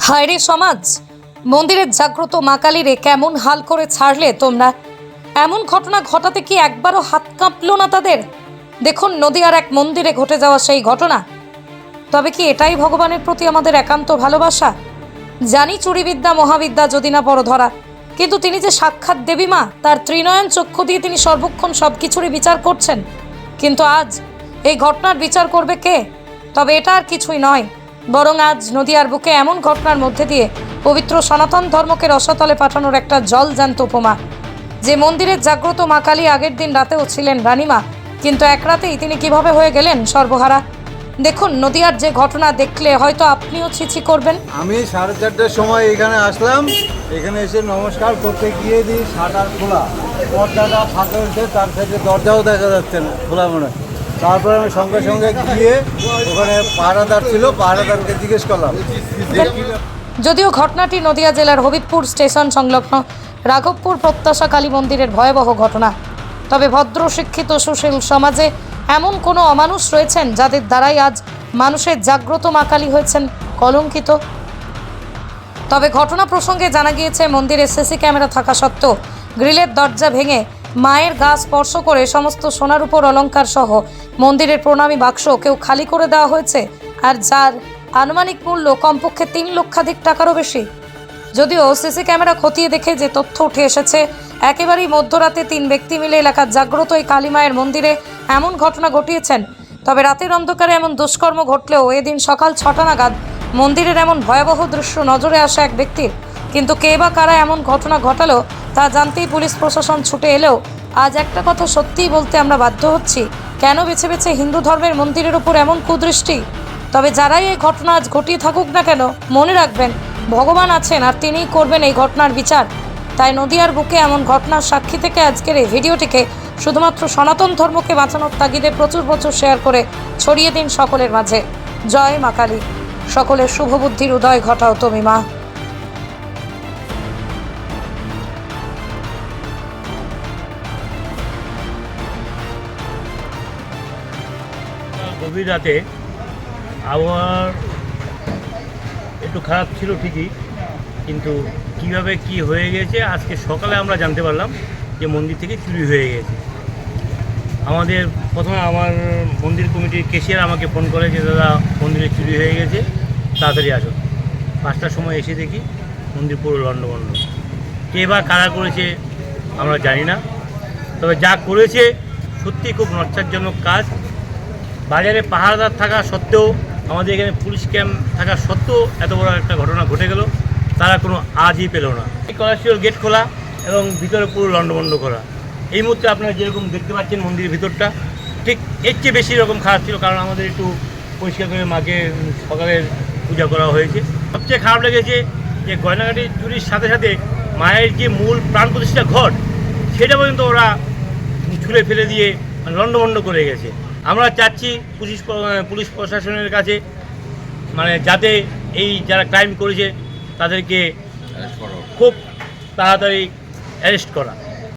হায়রে সমাজ, মন্দিরের জাগ্রত মা কালীরে কেমন হাল করে ছাড়লে তোমরা? এমন ঘটনা ঘটাতে কি একবারও হাত কাঁপল না তাদের? দেখুন নদীয়ার এক মন্দিরে ঘটে যাওয়া সেই ঘটনা। তবে কি এটাই ভগবানের প্রতি আমাদের একান্ত ভালোবাসা? জানি চুরিবিদ্যা, মহাবিদ্যা, যদি না বড় ধরা কিন্তু তিনি যে সাক্ষাৎ দেবী মা, তার ত্রিনয়ন চক্ষু দিয়ে তিনি সর্বক্ষণ সব কিছুরই বিচার করছেন। কিন্তু আজ এই ঘটনার বিচার করবে কে? তবে এটা আর কিছুই নয়। বরং আজ নদীয়ার বুকে এমন ঘটনার মধ্যে দিয়ে পবিত্র সনাতন ধর্মকে রসাতলে পাঠানোর একটা জল জ্যান্ত উপমা। যে মন্দিরের জাগ্রত মা কালী আগের দিন রাতেও ছিলেন রানীমা, কিন্তু এক রাতেই তিনি কীভাবে হয়ে গেলেন সর্বহারা? দেখুন, নদীয়ার যে ঘটনা দেখলে হয়তো আপনিও ছিছি করবেন। আমি সাড়ে চারটার সময় এখানে আসলাম। এখানে এসে নমস্কার করতে গিয়ে দিই শাটার খোলা। পর্দাটা ফাঁকা হয়েছে, তার সাথে দরজাও দেখা যাচ্ছে না, খোলা মনে হয়। তারপরে আমি সঙ্গে সঙ্গে গিয়ে ওখানে পাহারাদার ছিল, পাহারাদারকে জিজ্ঞেস করলাম? যদিও ঘটনাটি নদিয়া জেলার হবিবপুর স্টেশন সংলগ্ন রাঘবপুর প্রত্যাশা কালী মন্দিরের ভয়াবহ ঘটনা তবে ভদ্র, শিক্ষিত, সুশীল সমাজে এমন কোনো অমানুষ রয়েছেন যাদের দ্বারাই আজ মানুষের জাগ্রত মা কালী হয়েছেন কলঙ্কিত তবে ঘটনা প্রসঙ্গে জানা গিয়েছে মন্দিরে সিসি ক্যামেরা থাকা সত্ত্বেও গ্রিলের দরজা ভেঙে মায়ের গা স্পর্শ করে সমস্ত সোনার উপর অলংকার সহ মন্দিরের প্রণামী বাক্স কেউ খালি করে দেওয়া হয়েছে, আর যার আনুমানিক মূল্য কমপক্ষে তিন লক্ষাধিক টাকারও বেশি। যদিও সিসি ক্যামেরা খতিয়ে দেখে যে তথ্য উঠে এসেছে, একেবারেই মধ্যরাতে তিন ব্যক্তি মিলে এলাকার জাগ্রত এই কালীমায়ের মন্দিরে এমন ঘটনা ঘটিয়েছেন। তবে রাতের অন্ধকারে এমন দুষ্কর্ম ঘটলেও এদিন সকাল ছটা নাগাদ মন্দিরের এমন ভয়াবহ দৃশ্য নজরে আসে এক ব্যক্তির। কিন্তু কে বা কারা এমন ঘটনা ঘটালো তা জানতেই পুলিশ প্রশাসন ছুটে এলেও আজ একটা কথা সত্যিই বলতে আমরা বাধ্য হচ্ছি। কেন বেছে বেছে হিন্দু ধর্মের মন্দিরের উপর এমন কুদৃষ্টি? তবে যারাই এই ঘটনা আজ ঘটিয়ে থাকুক না কেন, মনে রাখবেন, ভগবান আছেন আর তিনিই করবেন এই ঘটনার বিচার। তাই নদিয়ার বুকে এমন ঘটনার সাক্ষী থেকে আজকের এই ভিডিওটিকে শুধুমাত্র সনাতন ধর্মকে বাঁচানোর তাগিদে প্রচুর প্রচুর শেয়ার করে ছড়িয়ে দিন সকলের মাঝে। জয় মা কালী। সকলের শুভ বুদ্ধির উদয় ঘটাও তুমি মা। গভীর রাতে আবহাওয়ার একটু খারাপ ছিল ঠিকই, কিন্তু কীভাবে কি হয়ে গেছে, আজকে সকালে আমরা জানতে পারলাম যে মন্দির থেকে চুরি হয়ে গেছে। আমাদের প্রথমে আমার মন্দির কমিটির কেশিয়ার আমাকে ফোন করে যে, দাদা, মন্দিরে চুরি হয়ে গেছে, তাড়াতাড়ি আসুন পাঁচটার সময় এসে দেখি মন্দির পুরো লণ্ডভণ্ড। কে বা কারা করেছে আমরা জানি না। তবে যা করেছে সত্যি খুব নচ্ছারজনক কাজ। বাজারে পাহারাদার থাকা সত্ত্বেও আমাদের এখানে পুলিশ ক্যাম্প থাকা সত্ত্বেও এত বড় একটা ঘটনা ঘটে গেল। তারা কোনো আজই পেল না। কলাশিওর গেট খোলা এবং ভিতরে পুরো লণ্ডভণ্ড করা। এই মুহূর্তে আপনারা যেরকম দেখতে পাচ্ছেন মন্দিরের ভিতরটা ঠিক এর চেয়ে বেশি রকম খারাপ ছিল কারণ আমাদের একটু পরিষ্কার করে মাকে উম, সকালের পূজা করা হয়েছে। সবচেয়ে খারাপ লেগেছে যে গয়নাঘাটি চুরির সাথে সাথে মায়ের যে মূল প্রাণ প্রতিষ্ঠা ঘট সেটা পর্যন্ত ওরা ছুঁড়ে ফেলে দিয়ে লণ্ডভণ্ড করে গেছে। আমরা চাচ্ছি পুলিশ পুলিশ প্রশাসনের কাছে মানে যাতে এই যারা ক্রাইম করেছে তাদেরকে খুব তাড়াতাড়ি অ্যারেস্ট করা।